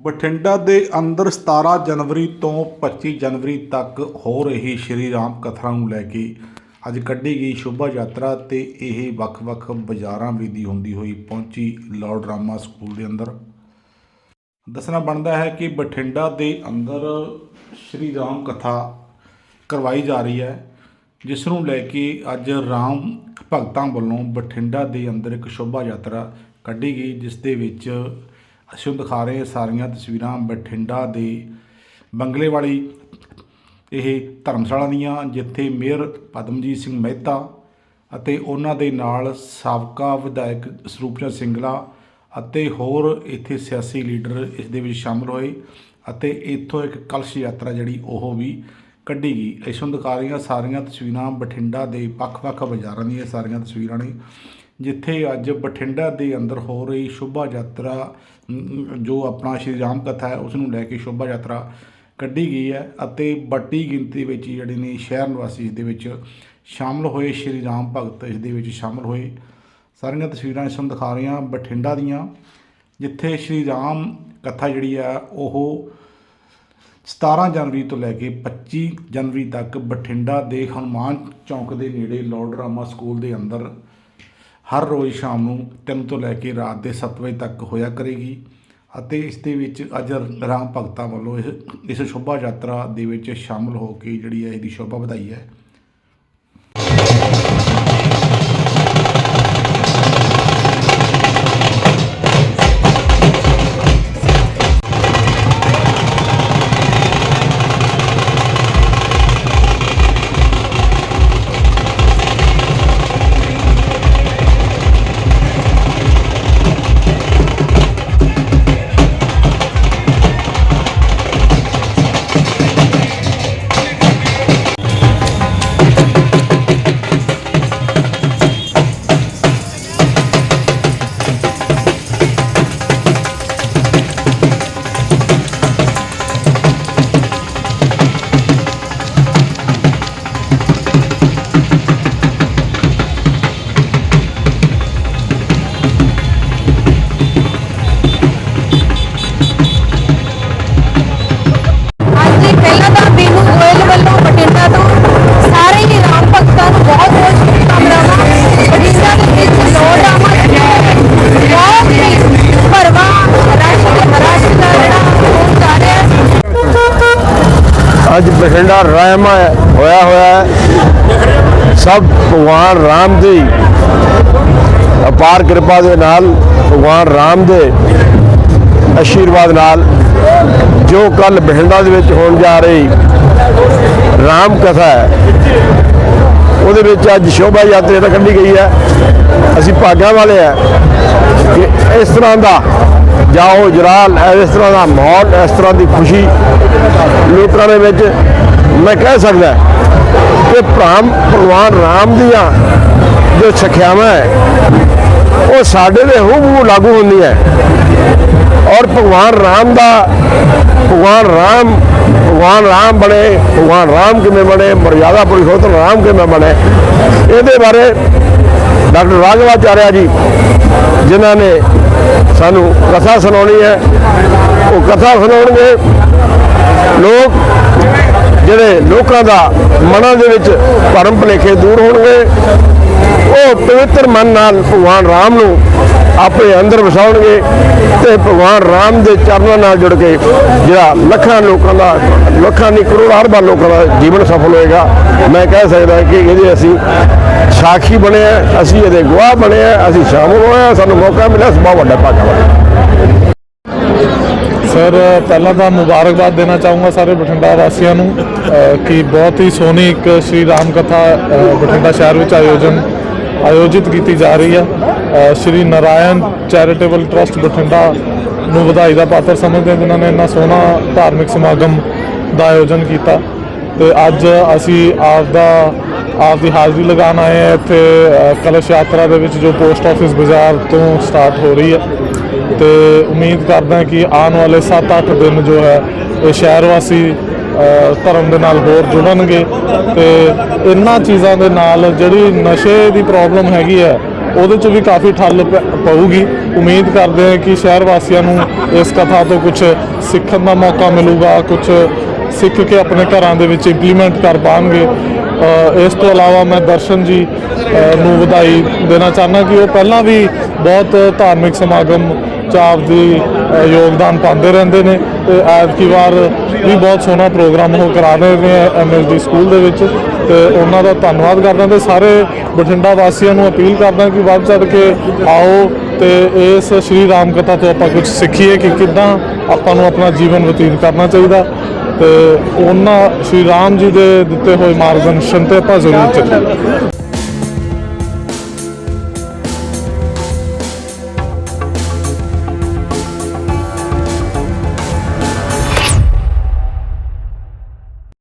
ਬਠਿੰਡਾ ਦੇ ਅੰਦਰ 17 ਜਨਵਰੀ ਤੋਂ 25 ਜਨਵਰੀ ਤੱਕ ਹੋ ਰਹੀ ਸ਼੍ਰੀ ਰਾਮ ਕਥਾ ਨੂੰ ਲੈ ਕੇ ਅੱਜ ਕੱਢੀ ਗਈ ਸ਼ੋਭਾ ਯਾਤਰਾ ਤੇ ਇਹ ਵੱਖ-ਵੱਖ ਬਾਜ਼ਾਰਾਂ ਦੀ ਹੁੰਦੀ ਹੋਈ ਪਹੁੰਚੀ ਲਾਰਡ ਰਾਮਾ ਸਕੂਲ ਦੇ ਅੰਦਰ। ਦੱਸਣਾ ਬਣਦਾ ਹੈ ਕਿ ਬਠਿੰਡਾ ਦੇ ਅੰਦਰ ਸ਼੍ਰੀ ਰਾਮ ਕਥਾ ਕਰਵਾਈ ਜਾ ਰਹੀ ਹੈ, ਜਿਸ ਨੂੰ ਲੈ ਕੇ ਅੱਜ ਰਾਮ ਭਗਤਾਂ ਵੱਲੋਂ ਬਠਿੰਡਾ ਦੇ ਅੰਦਰ ਇੱਕ ਸ਼ੋਭਾ ਯਾਤਰਾ ਕੱਢੀ ਗਈ, ਜਿਸ ਦੇ ਵਿੱਚ ਅਸੀਂ ਤੁਹਾਨੂੰ ਦਿਖਾ ਰਹੇ ਸਾਰੀਆਂ ਤਸਵੀਰਾਂ ਬਠਿੰਡਾ ਦੇ ਬੰਗਲੇ ਵਾਲੀ ਇਹ ਧਰਮਸ਼ਾਲਾ ਦੀਆਂ, ਜਿੱਥੇ ਮੇਅਰ ਪਦਮਜੀਤ ਸਿੰਘ ਮਹਿਤਾ ਅਤੇ ਉਹਨਾਂ ਦੇ ਨਾਲ ਸਾਬਕਾ ਵਿਧਾਇਕ ਸਰੂਪਚੰਦ ਸਿੰਗਲਾ ਅਤੇ ਹੋਰ ਇੱਥੇ ਸਿਆਸੀ ਲੀਡਰ ਇਸ ਦੇ ਵਿੱਚ ਸ਼ਾਮਲ ਹੋਏ ਅਤੇ ਇੱਥੋਂ ਇੱਕ ਕਲਸ਼ ਯਾਤਰਾ ਜਿਹੜੀ ਉਹ ਵੀ ਕੱਢੀ ਗਈ। ਇਸ ਨੂੰ ਦਿਖਾ ਰਹੀਆਂ ਸਾਰੀਆਂ ਤਸਵੀਰਾਂ ਬਠਿੰਡਾ ਦੇ ਵੱਖ-ਵੱਖ ਬਾਜ਼ਾਰਾਂ ਦੀਆਂ ਸਾਰੀਆਂ ਤਸਵੀਰਾਂ ਨੇ। ਜਿੱਥੇ ਅੱਜ ਬਠਿੰਡਾ ਦੇ ਅੰਦਰ ਹੋ ਰਹੀ ਸ਼ੋਭਾ ਯਾਤਰਾ ਜੋ ਆਪਣਾ ਸ਼੍ਰੀ ਰਾਮ ਕਥਾ ਹੈ ਉਸ ਨੂੰ ਲੈ ਕੇ ਸ਼ੋਭਾ ਯਾਤਰਾ ਕੱਢੀ ਗਈ ਹੈ ਅਤੇ ਵੱਡੀ ਗਿਣਤੀ ਵਿੱਚ ਜਿਹੜੇ ਨੇ ਸ਼ਹਿਰ ਨਿਵਾਸੀ ਇਸ ਦੇ ਵਿੱਚ ਸ਼ਾਮਲ ਹੋਏ, ਸ਼੍ਰੀ ਰਾਮ ਭਗਤ ਇਸ ਦੇ ਵਿੱਚ ਸ਼ਾਮਲ ਹੋਏ। ਸਾਰੀਆਂ ਤਸਵੀਰਾਂ ਇਸ ਨੂੰ ਦਿਖਾ ਰਹੀਆਂ ਬਠਿੰਡਾ ਦੀਆਂ, ਜਿੱਥੇ ਸ਼੍ਰੀ ਰਾਮ ਕਥਾ ਜਿਹੜੀ ਆ ਉਹ 17 ਜਨਵਰੀ ਤੋਂ ਲੈ ਕੇ 25 ਜਨਵਰੀ ਤੱਕ ਬਠਿੰਡਾ ਦੇ ਹਨੂਮਾਨ ਚੌਂਕ ਦੇ ਨੇੜੇ ਲਾਰਡ ਰਾਮਾ ਸਕੂਲ ਦੇ ਅੰਦਰ ਹਰ ਰੋਜ਼ ਸ਼ਾਮ ਨੂੰ 3 ਤੋਂ ਲੈ ਕੇ ਰਾਤ ਦੇ 7 ਵਜੇ ਤੱਕ ਹੋਇਆ ਕਰੇਗੀ ਅਤੇ ਇਸ ਦੇ ਵਿੱਚ ਅੱਜ ਰਾਮ ਭਗਤਾਂ ਵੱਲੋਂ ਇਸ ਇਸ ਸ਼ੋਭਾ ਯਾਤਰਾ ਦੇ ਵਿੱਚ ਸ਼ਾਮਲ ਹੋ ਕੇ ਜਿਹੜੀ ਹੈ ਇਹਦੀ ਸ਼ੋਭਾ ਵਧਾਈ ਹੈ। ਬਠਿੰਡਾ ਰਾਇਮਾ ਹੋਇਆ ਹੋਇਆ ਹੈ। ਸਭ ਭਗਵਾਨ ਰਾਮ ਦੀ ਅਪਾਰ ਕਿਰਪਾ ਦੇ ਨਾਲ ਭਗਵਾਨ ਰਾਮ ਦੇ ਆਸ਼ੀਰਵਾਦ ਨਾਲ ਜੋ ਕੱਲ ਬਠਿੰਡਾ ਦੇ ਵਿੱਚ ਹੋਣ ਜਾ ਰਹੀ ਰਾਮ ਕਥਾ ਹੈ, ਉਹਦੇ ਵਿੱਚ ਅੱਜ ਸ਼ੋਭਾ ਯਾਤਰਾ ਤਾਂ ਕੱਢੀ ਗਈ ਹੈ। ਅਸੀਂ ਭਾਗਾਂ ਵਾਲੇ ਆ ਕਿ ਇਸ ਤਰ੍ਹਾਂ ਦਾ ਜਾਓ ਜਲਾਲ ਇਸ ਤਰ੍ਹਾਂ ਦਾ ਮਾਹੌਲ, ਇਸ ਤਰ੍ਹਾਂ ਦੀ ਖੁਸ਼ੀ ਲੋਕਾਂ ਦੇ ਵਿੱਚ ਮੈਂ ਕਹਿ ਸਕਦਾ ਕਿ ਭਰਾਮ ਭਗਵਾਨ ਰਾਮ ਦੀਆਂ ਜੋ ਸਿੱਖਿਆਵਾਂ ਹੈ, ਉਹ ਸਾਡੇ ਦੇ ਹੂਬਹੂ ਲਾਗੂ ਹੁੰਦੀਆਂ ਔਰ ਭਗਵਾਨ ਰਾਮ ਦਾ, ਭਗਵਾਨ ਰਾਮ ਭਗਵਾਨ ਰਾਮ ਬਣੇ, ਭਗਵਾਨ ਰਾਮ ਕਿਵੇਂ ਬਣੇ, ਮਰਿਆਦਾ ਪੁਰਸ਼ੋਤਮ ਰਾਮ ਕਿਵੇਂ ਬਣੇ, ਇਹਦੇ ਬਾਰੇ ਡਾਕਟਰ ਰਾਘਵਾਚਾਰਿਆ ਜੀ, ਜਿਨ੍ਹਾਂ ਨੇ ਸਾਨੂੰ ਕਥਾ ਸੁਣਾਉਣੀ ਹੈ, ਉਹ ਕਥਾ ਸੁਣਾਉਣਗੇ। ਲੋਕ ਜਿਹੜੇ ਲੋਕਾਂ ਦਾ ਮਨਾਂ ਦੇ ਵਿੱਚ ਭਰਮ ਭੁਲੇਖੇ ਦੂਰ ਹੋਣਗੇ, ਉਹ ਪਵਿੱਤਰ ਮਨ ਨਾਲ ਭਗਵਾਨ ਰਾਮ ਨੂੰ ਆਪਣੇ ਅੰਦਰ ਵਸਾਉਣਗੇ ਤੇ ਭਗਵਾਨ ਰਾਮ ਦੇ ਚਰਨਾਂ ਨਾਲ ਜੁੜ ਕੇ ਜਿਹੜਾ ਲੱਖਾਂ ਲੋਕਾਂ ਦਾ, ਲੱਖਾਂ ਨਹੀਂ, ਕਰੋੜਾਂ ਅਰਬਾਂ ਲੋਕਾਂ ਦਾ ਜੀਵਨ ਸਫਲ ਹੋਏਗਾ। ਮੈਂ ਕਹਿ ਸਕਦਾ ਕਿ ਇਹਦੇ ਅਸੀਂ ਸਾਖੀ ਬਣੇ ਆ, ਅਸੀਂ ਇਹਦੇ ਗਵਾਹ ਬਣੇ ਆ, ਅਸੀਂ ਸ਼ਾਮਲ ਹੋਏ ਆ, ਸਾਨੂੰ ਮੌਕਾ ਮਿਲਿਆ ਬਹੁਤ ਵੱਡਾ ਭਾਗਾ ਵਾਲਾ ਸਰ, ਪਹਿਲਾਂ ਤਾਂ ਮੁਬਾਰਕਬਾਦ ਦੇਣਾ ਚਾਹੂੰਗਾ ਸਾਰੇ ਬਠਿੰਡਾ ਵਾਸੀਆਂ ਨੂੰ ਕਿ ਬਹੁਤ ਹੀ ਸੋਹਣੀ ਇੱਕ ਸ਼੍ਰੀ ਰਾਮ ਕਥਾ ਬਠਿੰਡਾ ਸ਼ਹਿਰ ਵਿੱਚ ਆਯੋਜਨ, ਆਯੋਜਿਤ ਕੀਤੀ ਜਾ ਰਹੀ ਹੈ ਸ਼੍ਰੀ ਨਾਰਾਇਣ ਚੈਰੀਟੇਬਲ ਟਰਸਟ ਬਠਿੰਡਾ ਨੂੰ ਵਧਾਈ ਦਾ ਪਾਤਰ ਸਮਝਦੇ ਹਾਂ, ਜਿਨ੍ਹਾਂ ਨੇ ਇੰਨਾ ਸੋਹਣਾ ਧਾਰਮਿਕ ਸਮਾਗਮ ਦਾ ਆਯੋਜਨ ਕੀਤਾ। ਤੇ ਅੱਜ ਅਸੀਂ ਆਪ ਦਾ ਆਪ ਦੀ ਹਾਜ਼ਰੀ ਲਗਾਉਣ ਆਏ ਹਾਂ ਇੱਥੇ ਕਲਸ਼ ਯਾਤਰਾ ਦੇ ਵਿੱਚ ਜੋ ਪੋਸਟ ਆਫਿਸ ਬਾਜ਼ਾਰ ਤੋਂ ਸਟਾਰਟ ਹੋ ਰਹੀ ਹੈ। ਤੇ ਉਮੀਦ ਕਰਦਾ ਕਿ ਆਉਣ ਵਾਲੇ 7-8 ਦਿਨ ਜੋ ਹੈ, ਇਹ ਸ਼ਹਿਰ ਵਾਸੀ ਧਰਮ ਦੇ ਨਾਲ ਹੋਰ ਜੁੜਨਗੇ ਤੇ ਇਹਨਾਂ ਚੀਜ਼ਾਂ ਦੇ ਨਾਲ ਜਿਹੜੀ ਨਸ਼ੇ ਦੀ ਪ੍ਰੋਬਲਮ ਹੈਗੀ ਹੈ, ਉਹਦੇ 'ਚ ਵੀ ਕਾਫੀ ਠੱਲ ਪਊਗੀ। ਉਮੀਦ ਕਰਦੇ ਹਾਂ ਕਿ ਸ਼ਹਿਰ ਵਾਸੀਆਂ ਨੂੰ ਇਸ ਕਥਾ ਤੋਂ ਕੁਝ ਸਿੱਖਣ ਦਾ ਮੌਕਾ ਮਿਲੂਗਾ ਕੁਝ ਸਿੱਖ ਕੇ ਆਪਣੇ ਘਰਾਂ ਦੇ ਵਿੱਚ ਇੰਪਲੀਮੈਂਟ ਕਰ ਪਾਉਣਗੇ ਇਸ ਤੋਂ ਇਲਾਵਾ ਮੈਂ ਦਰਸ਼ਨ ਜੀ ਨੂੰ ਵਧਾਈ ਦੇਣਾ ਚਾਹੁੰਦਾ ਕਿ ਉਹ ਪਹਿਲਾਂ ਵੀ ਬਹੁਤ ਧਾਰਮਿਕ ਸਮਾਗਮ 'ਚ ਆਪਦੀ ਯੋਗਦਾਨ ਪਾਉਂਦੇ ਰਹਿੰਦੇ ਨੇ ਤੇ ਐਤਕੀ ਵਾਰ ਵੀ ਬਹੁਤ ਸੋਹਣਾ ਪ੍ਰੋਗਰਾਮ ਉਹ ਕਰਾ ਰਹੇ ਨੇ ਐਮਐਸਡੀ ਸਕੂਲ ਦੇ ਵਿੱਚ ਤੇ ਉਹਨਾਂ ਦਾ ਧੰਨਵਾਦ ਕਰਦਾ ਤੇ ਸਾਰੇ ਬਠਿੰਡਾ ਵਾਸੀਆਂ ਨੂੰ ਅਪੀਲ ਕਰਦਾ ਕਿ ਵੱਧ ਚੜ ਕੇ ਆਓ ਤੇ ਇਸ ਸ਼੍ਰੀ ਰਾਮ ਕਥਾ ਤੋਂ ਆਪਾਂ ਕੁਝ ਸਿੱਖੀਏ ਕਿ ਕਿੱਦਾਂ ਆਪਾਂ ਨੂੰ ਆਪਣਾ ਜੀਵਨ ਬਤੀਤ ਕਰਨਾ ਚਾਹੀਦਾ ਤੇ ਉਹਨਾਂ, ਸ਼੍ਰੀ ਰਾਮ ਜੀ ਦੇ ਦਿੱਤੇ ਹੋਏ ਮਾਰਗਦਰਸ਼ਨ ਤੇ ਆਪਾਂ ਜ਼ਰੂਰ ਚੱਲੀਏ।